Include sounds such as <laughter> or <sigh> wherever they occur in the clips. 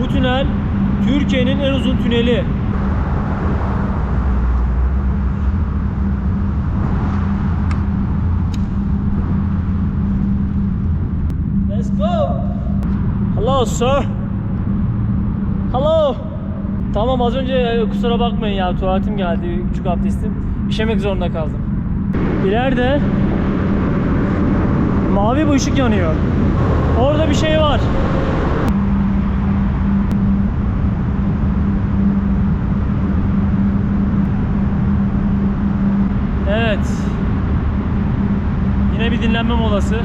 Bu tünel Türkiye'nin en uzun tüneli. Let's go. Hello sir. Hello. Tamam az önce e, kusura bakmayın ya tuvaletim geldi küçük abdestim. İşemek zorunda kaldım. İleride mavi bir ışık yanıyor. Orada bir şey var. Evet. Yine bir dinlenme molası.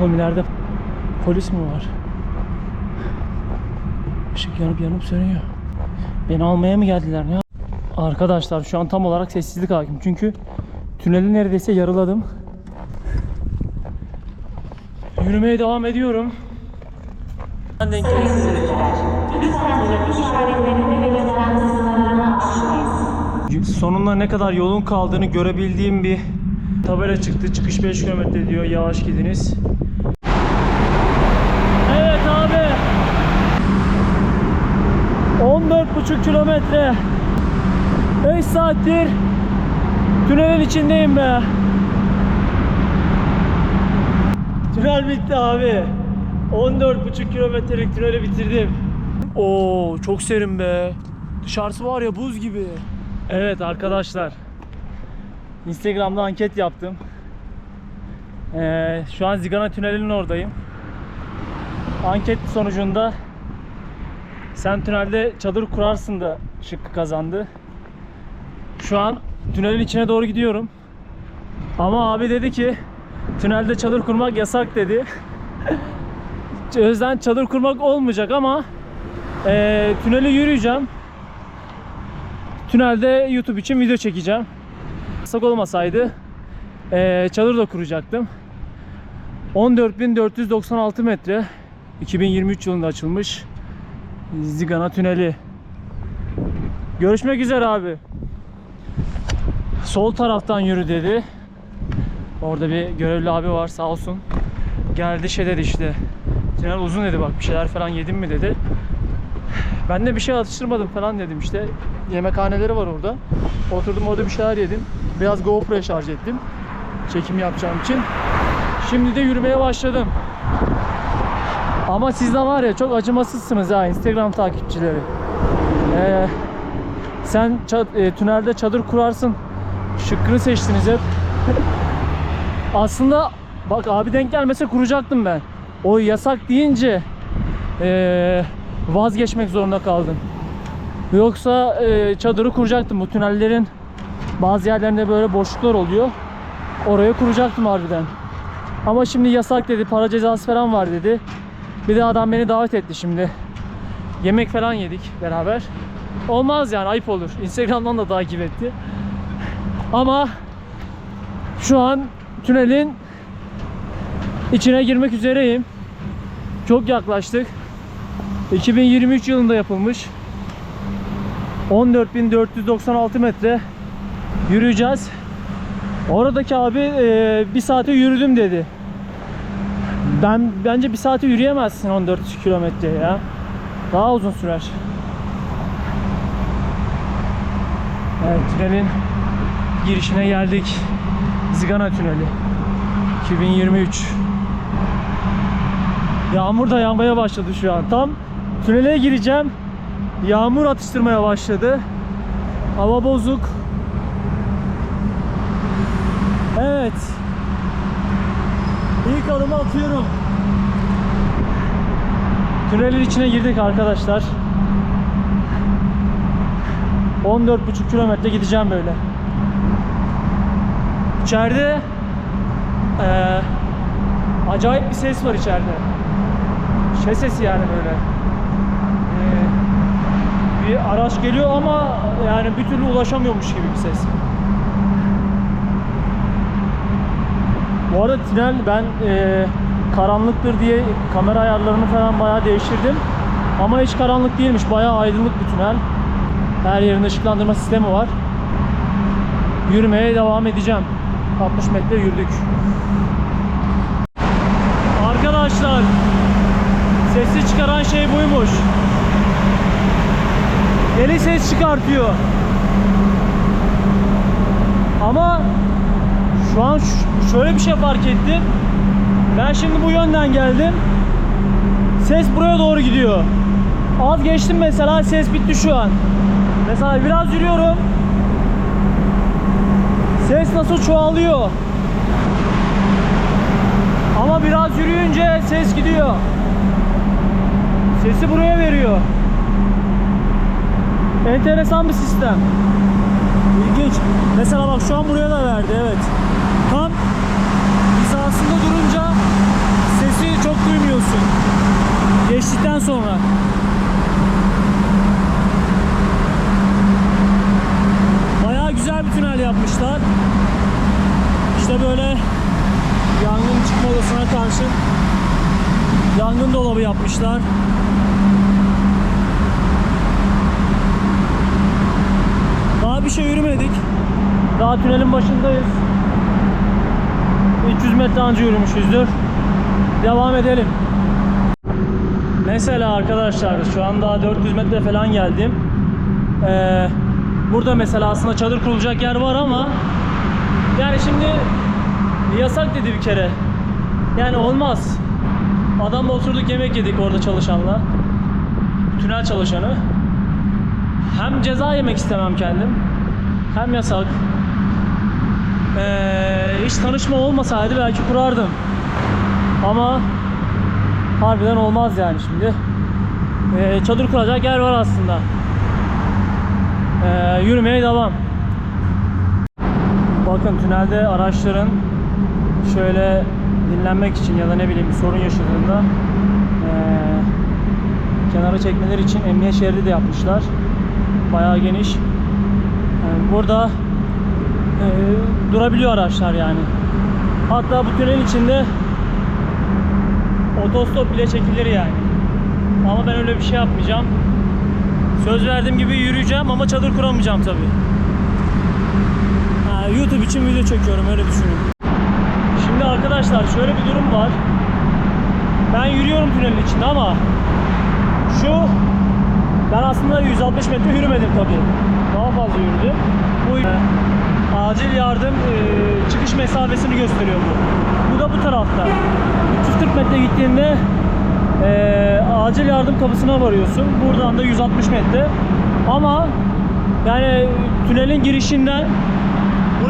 Oğlum ileride polis mi var? Işık yanıp yanıp sönüyor. Beni almaya mı geldiler ne? Arkadaşlar şu an tam olarak sessizlik hakim. Çünkü tüneli neredeyse yarıladım. Yürümeye devam ediyorum. Ben denk geldim. Sonunda ne kadar yolun kaldığını görebildiğim bir tabela çıktı. Çıkış 5 km diyor. Yavaş gidiniz. Evet abi. 14,5 kilometre. 5 saattir tünelin içindeyim be. Tünel bitti abi. 14,5 kilometrelik tüneli bitirdim. Oo çok serin be. Dışarısı var ya buz gibi. Evet arkadaşlar. Instagram'da anket yaptım. Ee, şu an Zigana Tüneli'nin oradayım. Anket sonucunda sen tünelde çadır kurarsın da şıkkı kazandı. Şu an tünelin içine doğru gidiyorum. Ama abi dedi ki tünelde çadır kurmak yasak dedi. Yüzden çadır kurmak olmayacak ama eee tüneli yürüyeceğim. Tünelde YouTube için video çekeceğim. Yasak olmasaydı eee, çadır da kuracaktım. 14.496 metre 2023 yılında açılmış Zigana Tüneli. Görüşmek üzere abi. Sol taraftan yürü dedi. Orada bir görevli abi var sağ olsun. Geldi şey dedi işte. Tünel uzun dedi bak bir şeyler falan yedin mi dedi. Ben de bir şey atıştırmadım falan dedim işte. Yemekhaneleri var orada. Oturdum orada bir şeyler yedim. Biraz GoPro'ya şarj ettim. Çekim yapacağım için. Şimdi de yürümeye başladım. Ama siz de var ya çok acımasızsınız ha Instagram takipçileri. Ee, sen ça- e, tünelde çadır kurarsın. Şıkkını seçtiniz hep. Aslında bak abi denk gelmese kuracaktım ben. O yasak deyince ee, vazgeçmek zorunda kaldım. Yoksa ee, çadırı kuracaktım. Bu tünellerin bazı yerlerinde böyle boşluklar oluyor. Oraya kuracaktım harbiden. Ama şimdi yasak dedi. Para cezası falan var dedi. Bir de adam beni davet etti şimdi. Yemek falan yedik beraber. Olmaz yani ayıp olur. Instagram'dan da takip etti. Ama şu an tünelin içine girmek üzereyim. Çok yaklaştık. 2023 yılında yapılmış. 14.496 metre yürüyeceğiz. Oradaki abi e, bir saate yürüdüm dedi. Ben bence bir saate yürüyemezsin 14 kilometre ya. Daha uzun sürer. Evet tünelin girişine geldik. Zigana Tüneli. 2023. Yağmur da yağmaya başladı şu an. Tam tünele gireceğim. Yağmur atıştırmaya başladı. Hava bozuk. Evet. İlk adımı atıyorum. Tünelin içine girdik arkadaşlar. 14,5 kilometre gideceğim böyle. İçeride eee, acayip bir ses var içeride. Şey sesi yani böyle. Eee, bir araç geliyor ama yani bir türlü ulaşamıyormuş gibi bir ses. Bu arada tünel ben eee, karanlıktır diye kamera ayarlarını falan bayağı değiştirdim. Ama hiç karanlık değilmiş. Bayağı aydınlık bir tünel. Her yerinde ışıklandırma sistemi var. yürümeye devam edeceğim. 60 metre yürüdük. Arkadaşlar sesi çıkaran şey buymuş. Eli ses çıkartıyor. Ama şu an şöyle bir şey fark ettim. Ben şimdi bu yönden geldim. Ses buraya doğru gidiyor. Az geçtim mesela ses bitti şu an. Mesela biraz yürüyorum. Ses nasıl çoğalıyor. Ama biraz yürüyünce ses gidiyor. Sesi buraya veriyor. Enteresan bir sistem. İlginç. Mesela bak şu an buraya da verdi evet. Tam hizasında durunca sesi çok duymuyorsun. Geçtikten sonra. Bayağı güzel bir tünel yapmışlar. İşte böyle yangın çıkma odasına karşı yangın dolabı yapmışlar. Daha bir şey yürümedik. Daha tünelin başındayız. 300 metre anca yürümüşüzdür. Devam edelim. Mesela arkadaşlar şu an daha 400 metre falan geldim. Ee, burada mesela aslında çadır kurulacak yer var ama yani şimdi yasak dedi bir kere. Yani olmaz. Adamla oturduk yemek yedik orada çalışanla. Tünel çalışanı. Hem ceza yemek istemem kendim. Hem yasak. Ee, hiç tanışma olmasaydı belki kurardım. Ama harbiden olmaz yani şimdi. Ee, çadır kuracak yer var aslında. Ee, yürümeye devam. Bakın tünelde araçların şöyle dinlenmek için ya da ne bileyim bir sorun yaşadığında ee, kenara çekmeleri için emniyet şeridi de yapmışlar. Bayağı geniş. Yani burada ee, durabiliyor araçlar yani. Hatta bu tünelin içinde otostop bile çekilir yani. Ama ben öyle bir şey yapmayacağım. Söz verdiğim gibi yürüyeceğim ama çadır kuramayacağım tabi. YouTube için video çekiyorum öyle düşünün. Şimdi arkadaşlar şöyle bir durum var. Ben yürüyorum tünelin içinde ama şu ben aslında 160 metre yürümedim tabi. Daha fazla yürüdüm. Bu acil yardım e, çıkış mesafesini gösteriyor bu. Bu da bu tarafta. 340 metre gittiğinde e, acil yardım kapısına varıyorsun. Buradan da 160 metre. Ama yani tünelin girişinden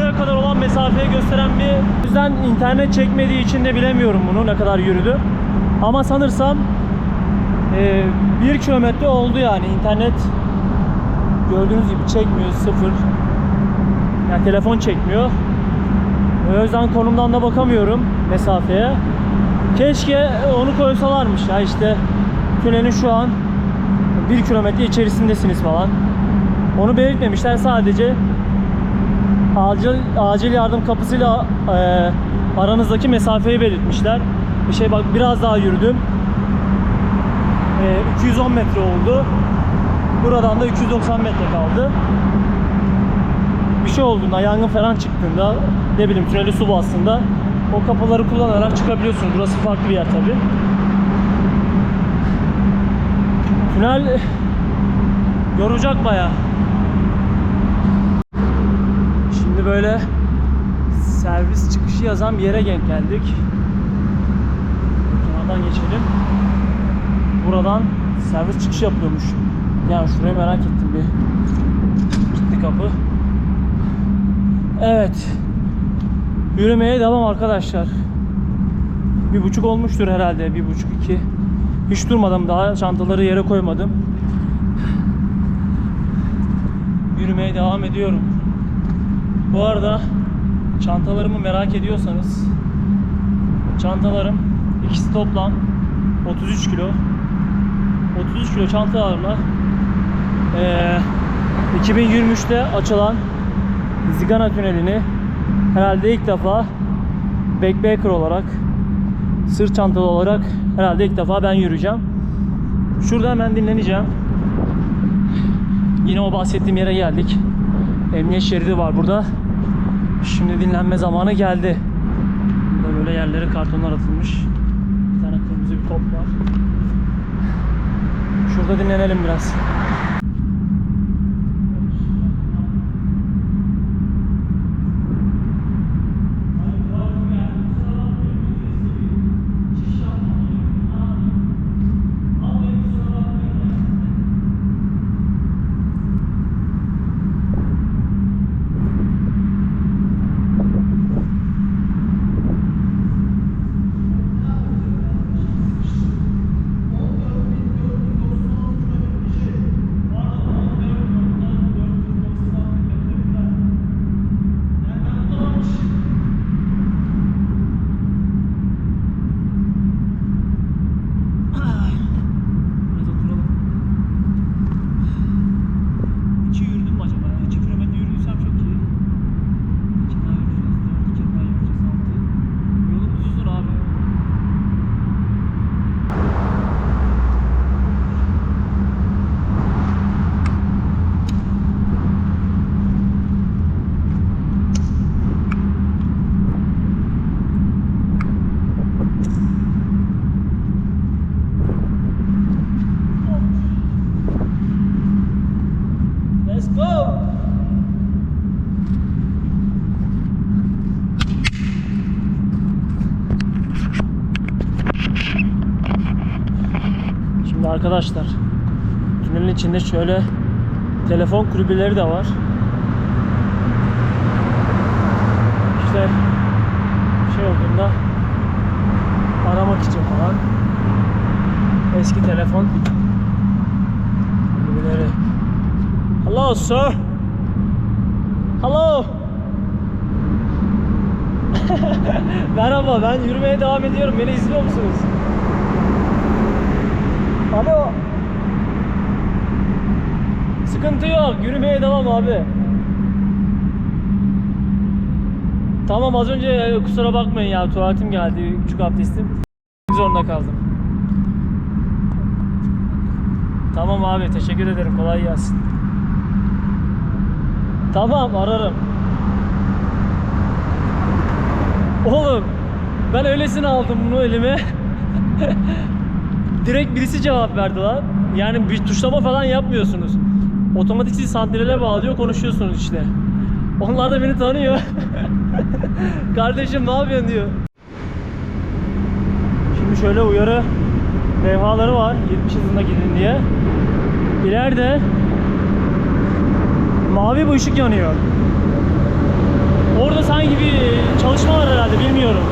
buraya kadar olan mesafeyi gösteren bir o yüzden internet çekmediği için de bilemiyorum bunu ne kadar yürüdü. Ama sanırsam e, bir kilometre oldu yani internet gördüğünüz gibi çekmiyor sıfır. Yani telefon çekmiyor. O yüzden konumdan da bakamıyorum mesafeye. Keşke onu koysalarmış ya işte tünelin şu an bir kilometre içerisindesiniz falan. Onu belirtmemişler sadece acil acil yardım kapısıyla e, aranızdaki mesafeyi belirtmişler. Bir şey bak biraz daha yürüdüm. E, 210 metre oldu. Buradan da 290 metre kaldı. Bir şey olduğunda, yangın falan çıktığında, ne bileyim tüneli su bastığında o kapıları kullanarak çıkabiliyorsunuz. Burası farklı bir yer tabi. Tünel <laughs> yoracak baya. Şimdi böyle servis çıkışı yazan bir yere denk geldik. Kenardan geçelim. Buradan servis çıkışı yapılıyormuş. Yani şurayı merak ettim bir. Gitti kapı. Evet. Yürümeye devam arkadaşlar. Bir buçuk olmuştur herhalde. Bir buçuk iki. Hiç durmadım daha. Çantaları yere koymadım. Yürümeye devam ediyorum. Bu arada çantalarımı merak ediyorsanız çantalarım ikisi toplam 33 kilo 33 kilo çantalarla eee 2023'te açılan Zigana Tüneli'ni herhalde ilk defa backpacker olarak sırt çantalı olarak herhalde ilk defa ben yürüyeceğim. Şurada hemen dinleneceğim. Yine o bahsettiğim yere geldik. Emniyet şeridi var burada. Şimdi dinlenme zamanı geldi. Burada böyle yerlere kartonlar atılmış. Bir tane kırmızı bir top var. Şurada dinlenelim biraz oturalım. İki yürüdüm mü acaba? ya? İki kilometre yürüdüysem çok iyi. İki daha yürüyeceğiz. Dört, iki daha yürüyeceğiz. Altı. Yolumuz uzun abi. Let's go. Şimdi arkadaşlar tünelin içinde şöyle telefon kulübeleri de var. İşte şey olduğunda aramak için falan eski telefon kulübeleri. Hello sir. Hello. <laughs> Merhaba ben yürümeye devam ediyorum. Beni izliyor musunuz? Alo. Sıkıntı yok. Yürümeye devam abi. Tamam az önce e, kusura bakmayın ya tuvaletim geldi. Küçük abdestim. Zorunda kaldım. Tamam abi teşekkür ederim. Kolay gelsin. Tamam ararım. Oğlum ben öylesine aldım bunu elime. <laughs> Direkt birisi cevap verdi lan. Yani bir tuşlama falan yapmıyorsunuz. Otomatik sizi santrale bağlıyor konuşuyorsunuz işte. Onlar da beni tanıyor. <laughs> Kardeşim ne yapıyorsun diyor. Şimdi şöyle uyarı levhaları var 70 hızında gidin diye. İleride mavi bir ışık yanıyor. Orada sanki bir çalışma var herhalde bilmiyorum.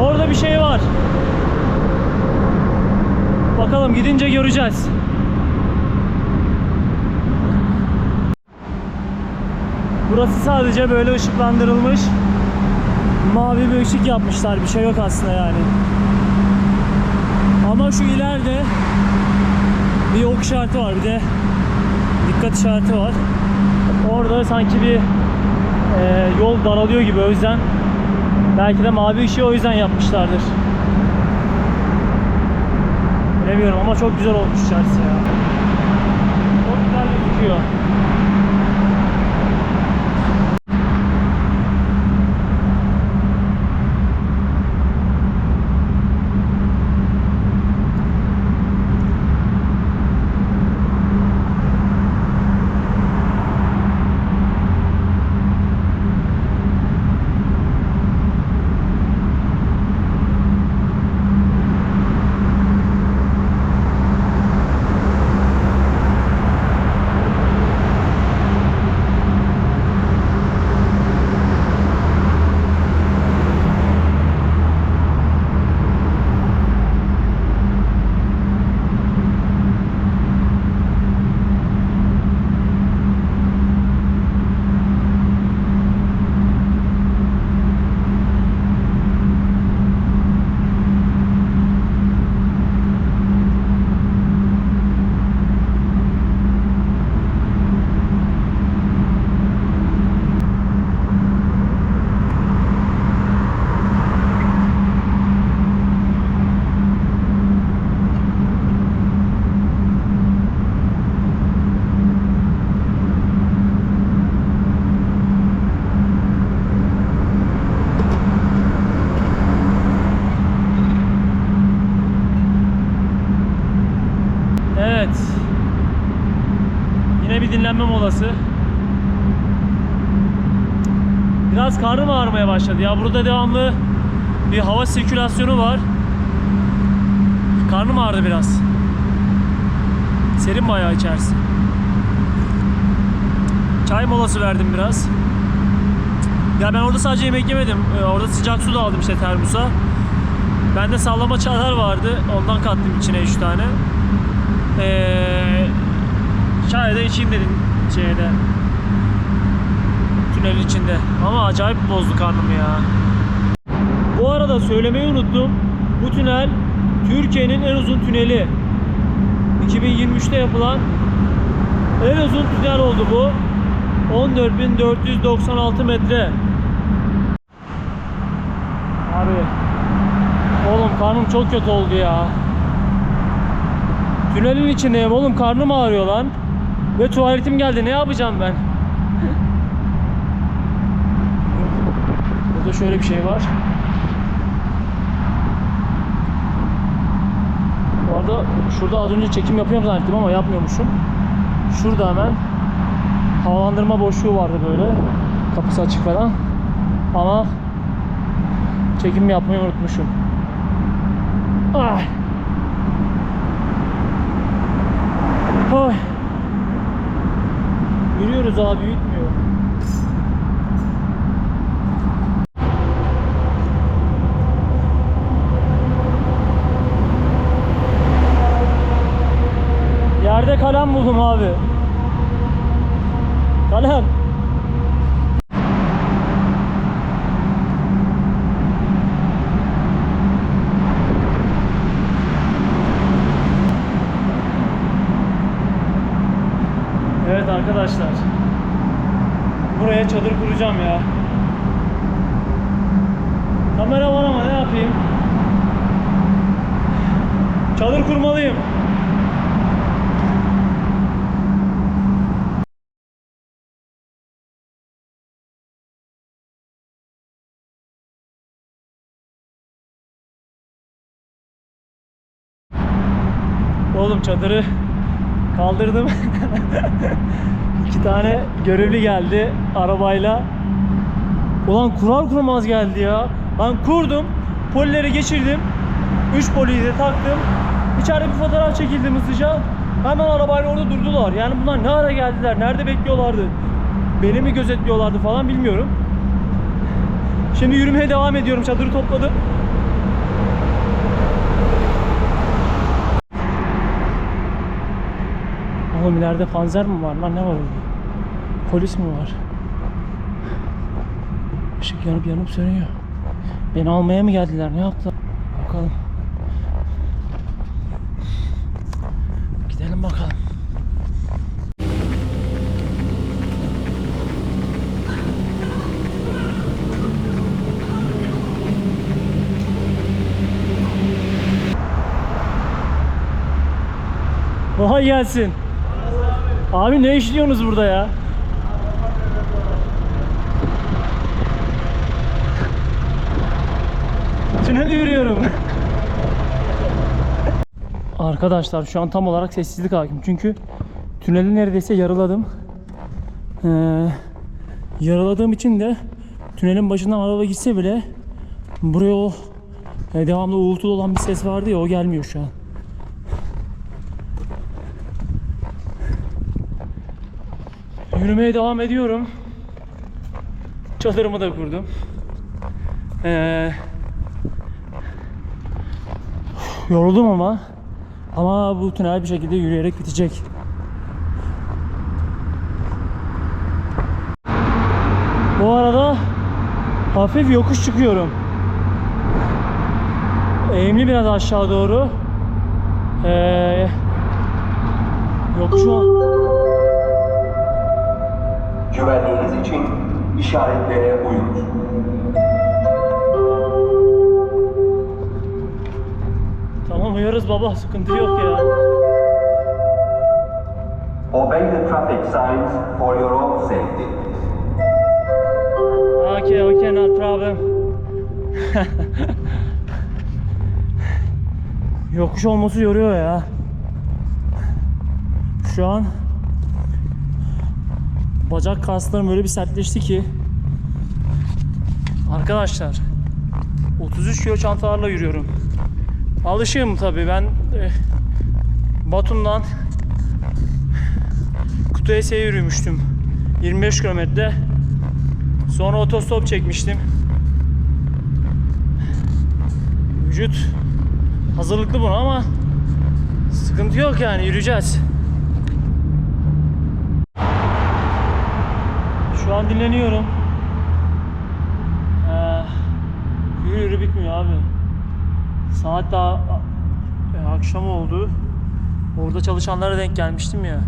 Orada bir şey var. Bakalım gidince göreceğiz. Burası sadece böyle ışıklandırılmış. Mavi bir ışık yapmışlar. Bir şey yok aslında yani. Ama şu ileride bir ok işareti var. Bir de dikkat işareti var. Orada sanki bir e, yol daralıyor gibi o yüzden belki de mavi ışığı o yüzden yapmışlardır. Bilemiyorum ama çok güzel olmuş içerisi ya. Çok güzel gözüküyor. Başladı ya. Burada devamlı bir hava sirkülasyonu var. Karnım ağrıdı biraz. Serin bayağı içerisi. Çay molası verdim biraz. Ya ben orada sadece yemek yemedim. Ee, Orada sıcak su da aldım işte termosa. Bende sallama çaylar vardı. Ondan kattım içine 3 tane. Ee, çay da içeyim dedim şeyde. Tünelin içinde. Ama acayip bozdu karnımı ya. Bu arada söylemeyi unuttum. Bu tünel Türkiye'nin en uzun tüneli. 2023'te yapılan en uzun tünel oldu bu. 14.496 metre. Abi Oğlum karnım çok kötü oldu ya. Tünelin içindeyim oğlum karnım ağrıyor lan. Ve tuvaletim geldi ne yapacağım ben? Burada şöyle bir şey var. Bu arada şurada az önce çekim yapıyorum zannettim ama yapmıyormuşum. Şurada hemen havalandırma boşluğu vardı böyle. Kapısı açık falan. Ama çekim yapmayı unutmuşum. Ay. Ay. Yürüyoruz abi bitmiyor. Kalem buldum abi. Kalem. Evet arkadaşlar. Buraya çadır kuracağım ya. Kamera var ama ne yapayım? Çadır kurmalıyım. Oğlum çadırı kaldırdım. <laughs> İki tane görevli geldi arabayla. Ulan kurar kurmaz geldi ya. Ben kurdum. Polileri geçirdim. Üç poliyi de taktım. İçeride bir fotoğraf çekildim hızlıca. Hemen arabayla orada durdular. Yani bunlar ne ara geldiler? Nerede bekliyorlardı? Beni mi gözetliyorlardı falan bilmiyorum. Şimdi yürümeye devam ediyorum. Çadırı topladım. Oğlum ileride panzer mi var lan ne var orada? Polis mi var? Işık yanıp yanıp sönüyor. Beni almaya mı geldiler ne yaptılar? Bakalım. Gidelim bakalım. Kolay gelsin. Abi ne işliyorsunuz burada ya? Tünel yürüyorum. Arkadaşlar şu an tam olarak sessizlik hakim. Çünkü tüneli neredeyse yarıladım. Ee, yaraladığım için de tünelin başından araba gitse bile buraya o e, devamlı uğultulu olan bir ses vardı ya o gelmiyor şu an. Yürümeye devam ediyorum. Çadırımı da kurdum. Ee, yoruldum ama. Ama bu tünel bir şekilde yürüyerek bitecek. Bu arada hafif yokuş çıkıyorum. Eğimli biraz aşağı doğru. Ee, yokuşu Güvenliğiniz için işaretlere uyunuz. Tamam uyarız baba sıkıntı yok ya. Obey the traffic signs for your own safety. Okay, okay, not problem. <laughs> Yokuş olması yoruyor ya. Şu an Bacak kaslarım öyle bir sertleşti ki. Arkadaşlar 33 kilo çantalarla yürüyorum. Alışığım tabii ben e, Batum'dan Kutaisi'ye yürümüştüm. 25 kilometre. Sonra otostop çekmiştim. Vücut hazırlıklı buna ama sıkıntı yok yani yürüyeceğiz. Şu an dinleniyorum. Ee, yürü yürü bitmiyor abi. Saat daha e, akşam oldu. Orada çalışanlara denk gelmiştim ya.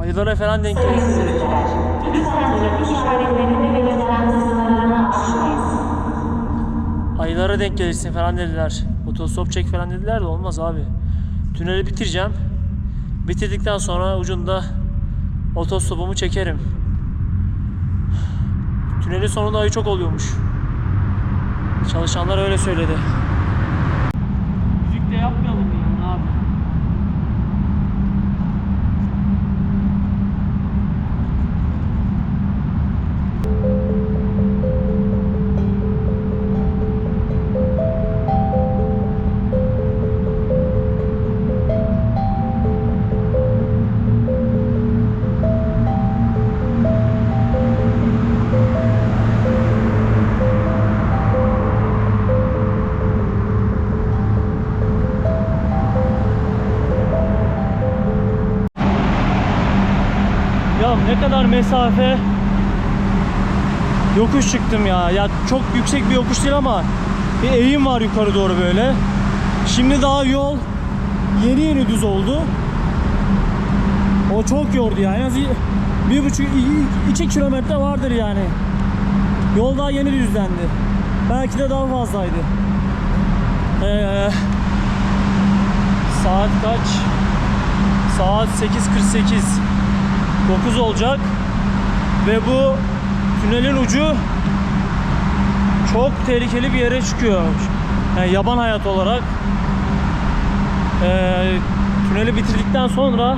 Ayılara falan denk geldim. Ayılara denk gelirsin falan dediler. Otostop çek falan dediler de olmaz abi. Tüneli bitireceğim. Bitirdikten sonra ucunda otostopumu çekerim. Tünelin sonunda ayı çok oluyormuş. Çalışanlar öyle söyledi. Mesafe yokuş çıktım ya. Ya çok yüksek bir yokuş değil ama bir eğim var yukarı doğru böyle. Şimdi daha yol yeni yeni düz oldu. O çok yordu yani. En az bir buçuk iki kilometre vardır yani. Yol daha yeni düzlendi. Belki de daha fazlaydı. Ee, saat kaç? Saat 8.48. 9 olacak ve bu tünelin ucu çok tehlikeli bir yere çıkıyor. Yani yaban hayat olarak Ee, tüneli bitirdikten sonra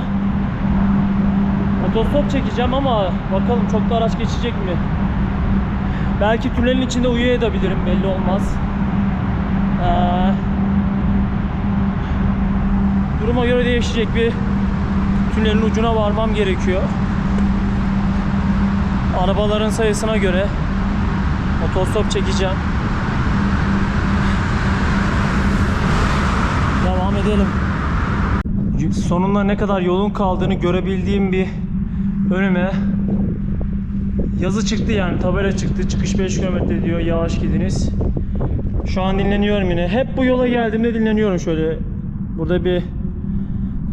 otostop çekeceğim ama bakalım çok da araç geçecek mi? Belki tünelin içinde uyuyabilirim belli olmaz. Ee, duruma göre değişecek bir tünelin ucuna varmam gerekiyor. Arabaların sayısına göre otostop çekeceğim. Devam edelim. Sonunda ne kadar yolun kaldığını görebildiğim bir önüme yazı çıktı yani tabela çıktı. Çıkış 5 km diyor. Yavaş gidiniz. Şu an dinleniyorum yine. Hep bu yola geldiğimde dinleniyorum şöyle. Burada bir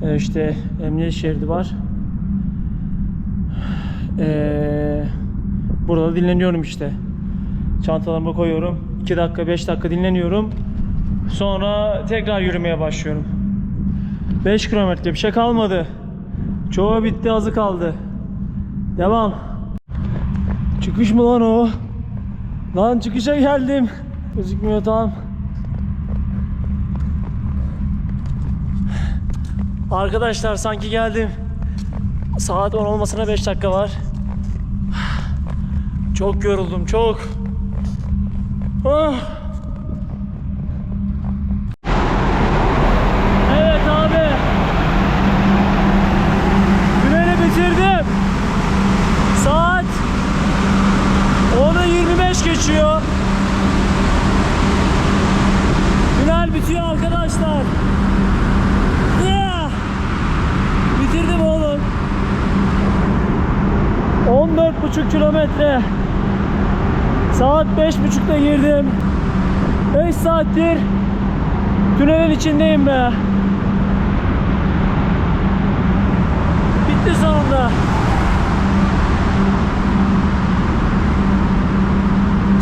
e, işte emniyet şeridi var. Ee, burada dinleniyorum işte. Çantalarımı koyuyorum. 2 dakika 5 dakika dinleniyorum. Sonra tekrar yürümeye başlıyorum. 5 kilometre bir şey kalmadı. Çoğu bitti azı kaldı. Devam. Çıkış mı lan o? Lan çıkışa geldim. Gözükmüyor tamam. Arkadaşlar sanki geldim. Saat 10 olmasına 5 dakika var. Çok yoruldum çok. Ah. Evet abi. Tüneli bitirdim. Saat 10'u 25 geçiyor. Tünel bitiyor arkadaşlar. Yeah. Bitirdim oğlum. 14,5 kilometre. Saat 5.30'da girdim. 5 saattir tünelin içindeyim be. Bitti sonunda.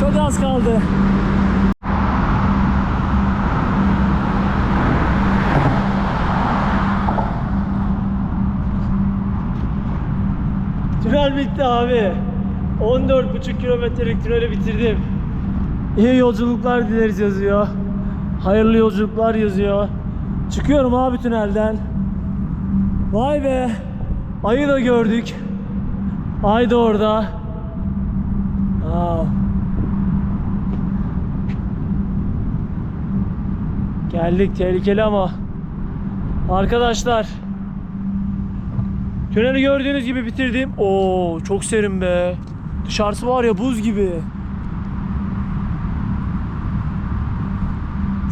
Çok az kaldı. Bitti abi. 14,5 kilometrelik tüneli bitirdim. İyi yolculuklar dileriz yazıyor. Hayırlı yolculuklar yazıyor. Çıkıyorum abi tünelden. Vay be. Ayı da gördük. Ay da orada. Aa. Geldik tehlikeli ama. Arkadaşlar. Tüneli gördüğünüz gibi bitirdim. Oo çok serin be. Dışarısı var ya buz gibi.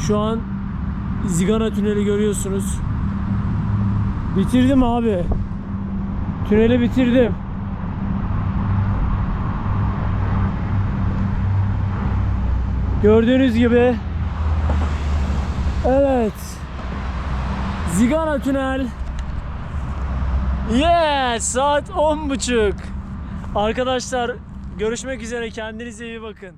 Şu an Zigana tüneli görüyorsunuz. Bitirdim abi. Tüneli bitirdim. Gördüğünüz gibi Evet. Zigana tünel. Yes, saat 10.30. Arkadaşlar görüşmek üzere kendinize iyi bakın.